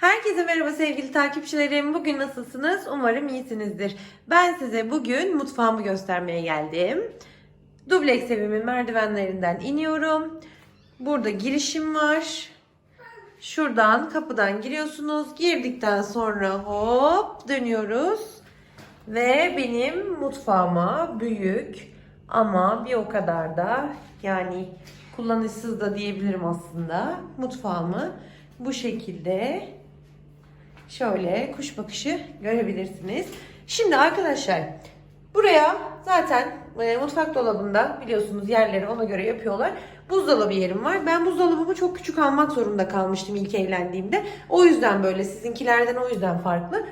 Herkese merhaba sevgili takipçilerim. Bugün nasılsınız? Umarım iyisinizdir. Ben size bugün mutfağımı göstermeye geldim. Dubleks evimin merdivenlerinden iniyorum. Burada girişim var. Şuradan kapıdan giriyorsunuz. Girdikten sonra hop dönüyoruz. Ve benim mutfağıma büyük ama bir o kadar da yani kullanışsız da diyebilirim aslında. Mutfağımı bu şekilde şöyle kuş bakışı görebilirsiniz. Şimdi arkadaşlar buraya zaten e, mutfak dolabında biliyorsunuz yerleri ona göre yapıyorlar. Buzdolabı yerim var. Ben buzdolabımı çok küçük almak zorunda kalmıştım ilk evlendiğimde. O yüzden böyle sizinkilerden o yüzden farklı.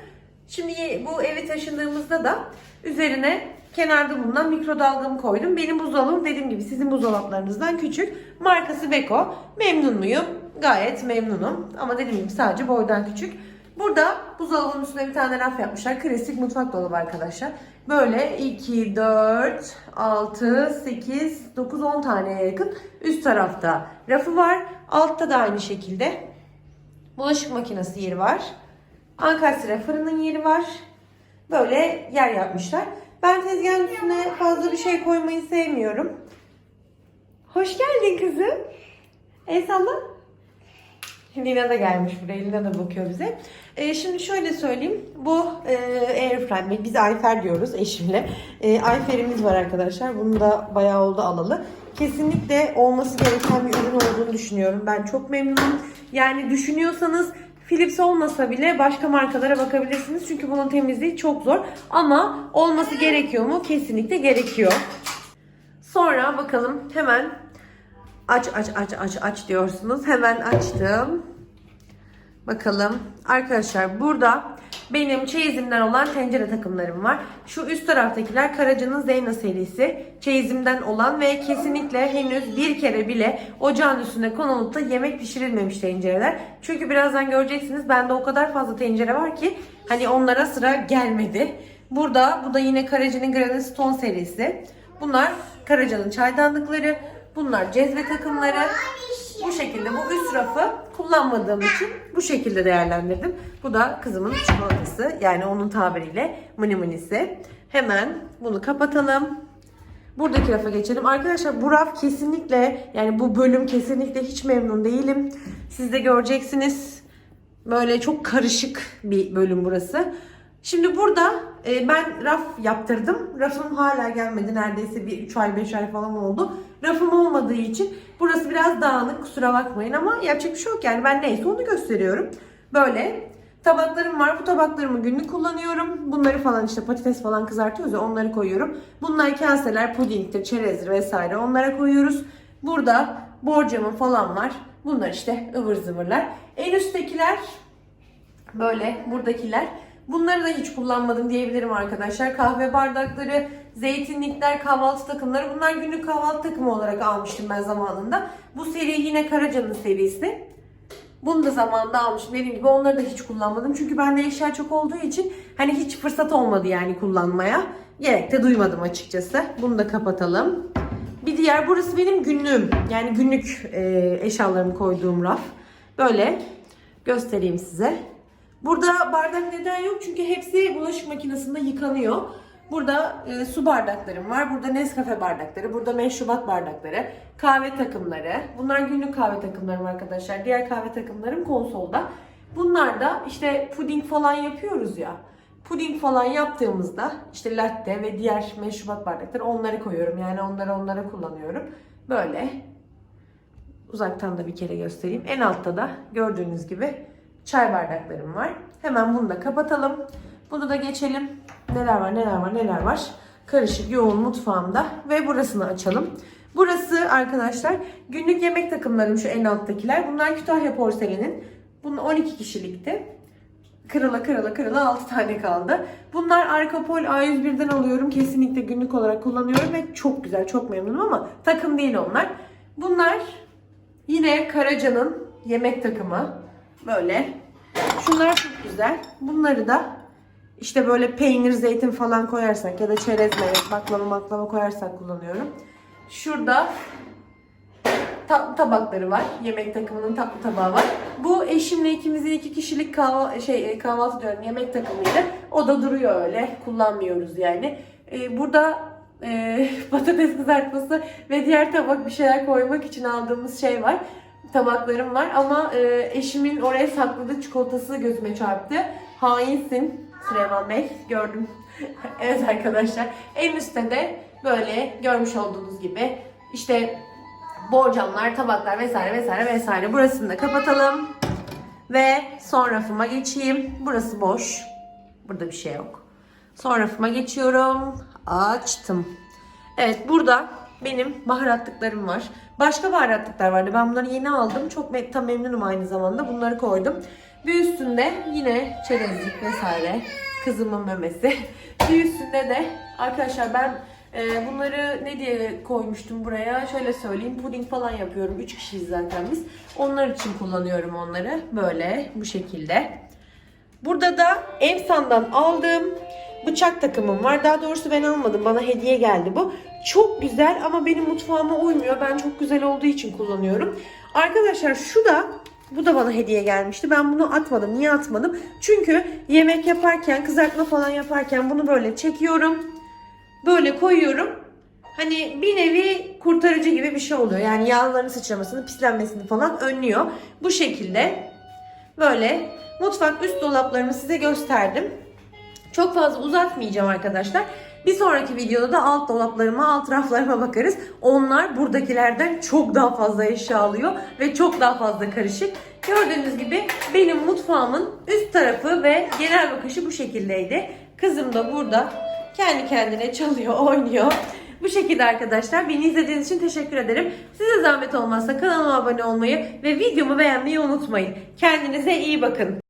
Şimdi bu evi taşındığımızda da üzerine kenarda bulunan mikrodalgamı koydum. Benim buzdolabım dediğim gibi sizin buzdolaplarınızdan küçük. Markası Beko. Memnun muyum? Gayet memnunum. Ama dediğim gibi sadece boydan küçük. Burada buzdolabının üstüne bir tane raf yapmışlar. Klasik mutfak dolabı arkadaşlar. Böyle 2, 4, 6, 8, 9, 10 taneye yakın üst tarafta rafı var. Altta da aynı şekilde bulaşık makinesi yeri var. Ankastre fırının yeri var. Böyle yer yapmışlar. Ben tezgahın üstüne fazla bir şey koymayı sevmiyorum. Hoş geldin kızım. El salla. Lina da gelmiş buraya. Lina da bakıyor bize. Ee, şimdi şöyle söyleyeyim. Bu e, Airfryer. Biz Ayfer diyoruz eşimle. E, Ayfer'imiz var arkadaşlar. Bunu da bayağı oldu alalı. Kesinlikle olması gereken bir ürün olduğunu düşünüyorum. Ben çok memnunum. Yani düşünüyorsanız Philips olmasa bile başka markalara bakabilirsiniz. Çünkü bunun temizliği çok zor. Ama olması gerekiyor mu? Kesinlikle gerekiyor. Sonra bakalım hemen aç aç aç aç aç diyorsunuz. Hemen açtım. Bakalım. Arkadaşlar burada benim çeyizimden olan tencere takımlarım var. Şu üst taraftakiler Karaca'nın Zeyna serisi. Çeyizimden olan ve kesinlikle henüz bir kere bile ocağın üstüne konulup da yemek pişirilmemiş tencereler. Çünkü birazdan göreceksiniz bende o kadar fazla tencere var ki hani onlara sıra gelmedi. Burada bu da yine Karaca'nın Granite Stone serisi. Bunlar Karaca'nın çaydanlıkları. Bunlar cezve takımları. Bu şekilde bu üst rafı kullanmadığım için bu şekilde değerlendirdim. Bu da kızımın çikolatası yani onun tabiriyle mini minisi. Hemen bunu kapatalım. Buradaki rafa geçelim. Arkadaşlar bu raf kesinlikle yani bu bölüm kesinlikle hiç memnun değilim. Siz de göreceksiniz. Böyle çok karışık bir bölüm burası. Şimdi burada e, ben raf yaptırdım. Rafım hala gelmedi. Neredeyse bir 3 ay 5 ay falan oldu. Rafım olmadığı için burası biraz dağınık. Kusura bakmayın ama yapacak bir şey yok. Yani ben neyse onu gösteriyorum. Böyle tabaklarım var. Bu tabaklarımı günlük kullanıyorum. Bunları falan işte patates falan kızartıyoruz ya onları koyuyorum. Bunlar kaseler, pudingdir, çerezdir vesaire onlara koyuyoruz. Burada borcamım falan var. Bunlar işte ıvır zıvırlar. En üsttekiler Böyle buradakiler. Bunları da hiç kullanmadım diyebilirim arkadaşlar. Kahve bardakları, zeytinlikler, kahvaltı takımları. Bunlar günlük kahvaltı takımı olarak almıştım ben zamanında. Bu seri yine Karaca'nın serisi. Bunu da zamanında almıştım. Dediğim gibi onları da hiç kullanmadım. Çünkü bende eşya çok olduğu için hani hiç fırsat olmadı yani kullanmaya. Gerek de duymadım açıkçası. Bunu da kapatalım. Bir diğer burası benim günlüğüm. Yani günlük e, eşyalarımı koyduğum raf. Böyle göstereyim size. Burada bardak neden yok? Çünkü hepsi bulaşık makinesinde yıkanıyor. Burada e, su bardaklarım var. Burada Nescafe bardakları, burada meşrubat bardakları, kahve takımları. Bunlar günlük kahve takımlarım arkadaşlar. Diğer kahve takımlarım konsolda. Bunlar da işte puding falan yapıyoruz ya. Puding falan yaptığımızda işte latte ve diğer meşrubat bardakları onları koyuyorum. Yani onları onlara kullanıyorum. Böyle Uzaktan da bir kere göstereyim. En altta da gördüğünüz gibi çay bardaklarım var. Hemen bunu da kapatalım. Bunu da geçelim. Neler var neler var neler var. Karışık yoğun mutfağımda ve burasını açalım. Burası arkadaşlar günlük yemek takımlarım şu en alttakiler. Bunlar Kütahya porselenin. Bunun 12 kişilikti. Kırıla kırıla kırıla 6 tane kaldı. Bunlar Arkapol A101'den alıyorum. Kesinlikle günlük olarak kullanıyorum ve çok güzel, çok memnunum ama takım değil onlar. Bunlar Yine Karaca'nın yemek takımı. Böyle. Şunlar çok güzel. Bunları da işte böyle peynir, zeytin falan koyarsak ya da çerez, meyve, baklava maklava koyarsak kullanıyorum. Şurada tatlı tabakları var. Yemek takımının tatlı tabağı var. Bu eşimle ikimizin iki kişilik kahva, şey e, kahvaltı diyorum yemek takımıydı. O da duruyor öyle. Kullanmıyoruz yani. Ee, burada e, patates kızartması ve diğer tabak bir şeyler koymak için aldığımız şey var. Tabaklarım var ama e, eşimin oraya sakladığı çikolatası gözüme çarptı. Hainsin Süleyman Bey. Gördüm. evet arkadaşlar. En üstte de böyle görmüş olduğunuz gibi işte borcamlar, tabaklar vesaire vesaire vesaire. Burasını da kapatalım. Ve son rafıma geçeyim. Burası boş. Burada bir şey yok. Son rafıma geçiyorum. Açtım. Evet burada benim baharatlıklarım var. Başka baharatlıklar vardı. Ben bunları yeni aldım. Çok me- tam memnunum aynı zamanda. Bunları koydum. Bir üstünde yine çerezlik vesaire. Kızımın memesi. Bir üstünde de arkadaşlar ben e, bunları ne diye koymuştum buraya? Şöyle söyleyeyim. Puding falan yapıyorum. 3 kişiyiz zaten biz. Onlar için kullanıyorum onları. Böyle bu şekilde. Burada da Emsan'dan aldığım bıçak takımım var. Daha doğrusu ben almadım. Bana hediye geldi bu. Çok güzel ama benim mutfağıma uymuyor. Ben çok güzel olduğu için kullanıyorum. Arkadaşlar şu da bu da bana hediye gelmişti. Ben bunu atmadım. Niye atmadım? Çünkü yemek yaparken, kızartma falan yaparken bunu böyle çekiyorum. Böyle koyuyorum. Hani bir nevi kurtarıcı gibi bir şey oluyor. Yani yağların sıçramasını, pislenmesini falan önlüyor. Bu şekilde böyle mutfak üst dolaplarımı size gösterdim. Çok fazla uzatmayacağım arkadaşlar. Bir sonraki videoda da alt dolaplarıma, alt raflarıma bakarız. Onlar buradakilerden çok daha fazla eşya alıyor ve çok daha fazla karışık. Gördüğünüz gibi benim mutfağımın üst tarafı ve genel bakışı bu şekildeydi. Kızım da burada kendi kendine çalıyor, oynuyor. Bu şekilde arkadaşlar. Beni izlediğiniz için teşekkür ederim. Size zahmet olmazsa kanalıma abone olmayı ve videomu beğenmeyi unutmayın. Kendinize iyi bakın.